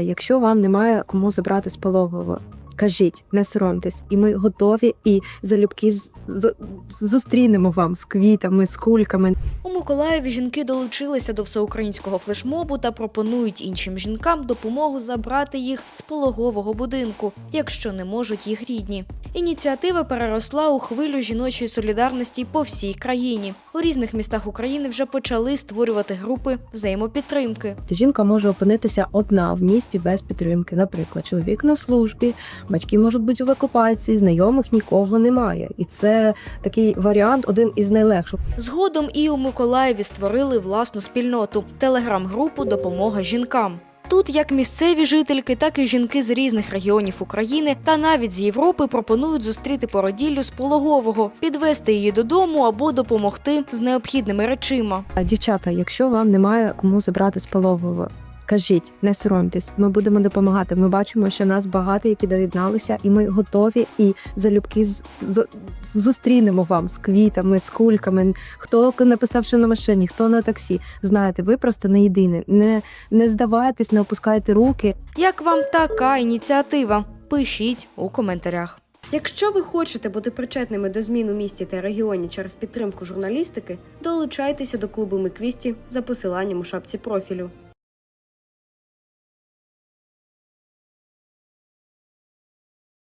Якщо вам немає кому забрати з пологового, кажіть, не соромтесь, і ми готові і залюбки з- з- зустрінемо вам з квітами, з кульками. У Миколаєві жінки долучилися до всеукраїнського флешмобу та пропонують іншим жінкам допомогу забрати їх з пологового будинку, якщо не можуть їх рідні. Ініціатива переросла у хвилю жіночої солідарності по всій країні. У різних містах України вже почали створювати групи взаємопідтримки. Жінка може опинитися одна в місті без підтримки. Наприклад, чоловік на службі, батьки можуть бути в окупації, знайомих нікого немає. І це такий варіант, один із найлегших. Згодом і у Миколаєві створили власну спільноту телеграм-групу Допомога жінкам. Тут як місцеві жительки, так і жінки з різних регіонів України та навіть з Європи пропонують зустріти породіллю з пологового, підвести її додому або допомогти з необхідними речима. Дівчата, якщо вам немає кому забрати з пологового, кажіть, не соромтесь, ми будемо допомагати. Ми бачимо, що нас багато, які доєдналися, і ми готові і залюбки з- з- зустрінемо вам з квітами, з кульками. Хто написав, що на машині, хто на таксі. Знаєте, ви просто не єдині. Не, не здавайтесь, не опускайте руки. Як вам така ініціатива? Пишіть у коментарях. Якщо ви хочете бути причетними до змін у місті та регіоні через підтримку журналістики, долучайтеся до клубу Миквісті за посиланням у шапці профілю.